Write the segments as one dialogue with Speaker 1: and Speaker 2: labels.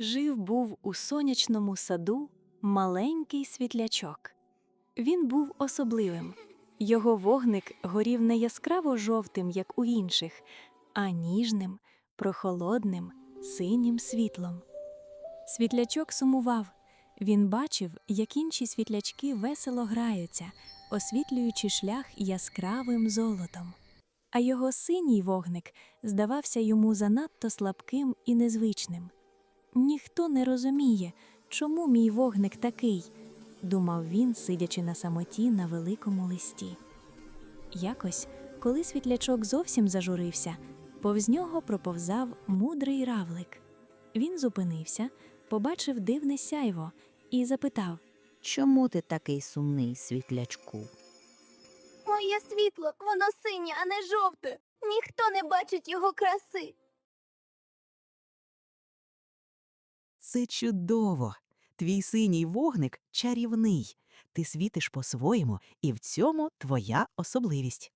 Speaker 1: Жив був у сонячному саду маленький світлячок. Він був особливим. Його вогник горів не яскраво жовтим, як у інших, а ніжним, прохолодним, синім світлом. Світлячок сумував. Він бачив, як інші світлячки весело граються, освітлюючи шлях яскравим золотом. А його синій вогник здавався йому занадто слабким і незвичним. Ніхто не розуміє, чому мій вогник такий, думав він, сидячи на самоті на великому листі. Якось, коли світлячок зовсім зажурився, повз нього проповзав мудрий равлик. Він зупинився, побачив дивне сяйво і запитав
Speaker 2: Чому ти такий сумний, світлячку?
Speaker 3: Моє світло, воно синє, а не жовте. Ніхто не бачить його краси.
Speaker 4: Це чудово. Твій синій вогник чарівний. Ти світиш по-своєму, і в цьому твоя особливість.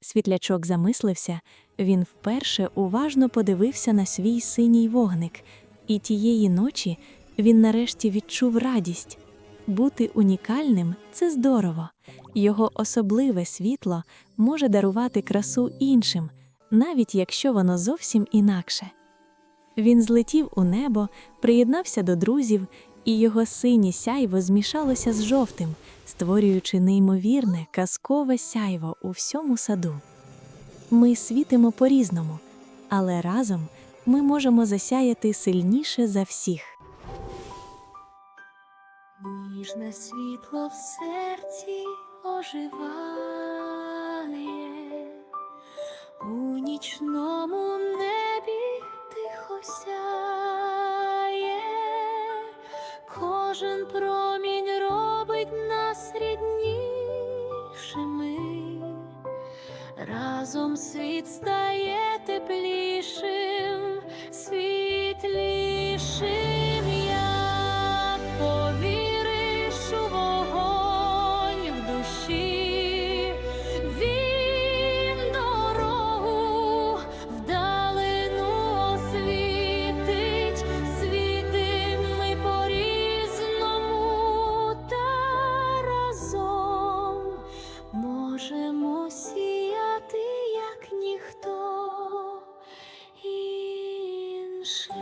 Speaker 1: Світлячок замислився, він вперше уважно подивився на свій синій вогник, і тієї ночі він нарешті відчув радість. Бути унікальним це здорово. Його особливе світло може дарувати красу іншим, навіть якщо воно зовсім інакше. Він злетів у небо, приєднався до друзів, і його синє сяйво змішалося з жовтим, створюючи неймовірне казкове сяйво у всьому саду. Ми світимо по-різному, але разом ми можемо засяяти сильніше за всіх.
Speaker 3: Ніжне світло в серці оживає, у нічному кожен промінь робить нас ріднішими, разом світ стає теплішим, світлішим. মানুষ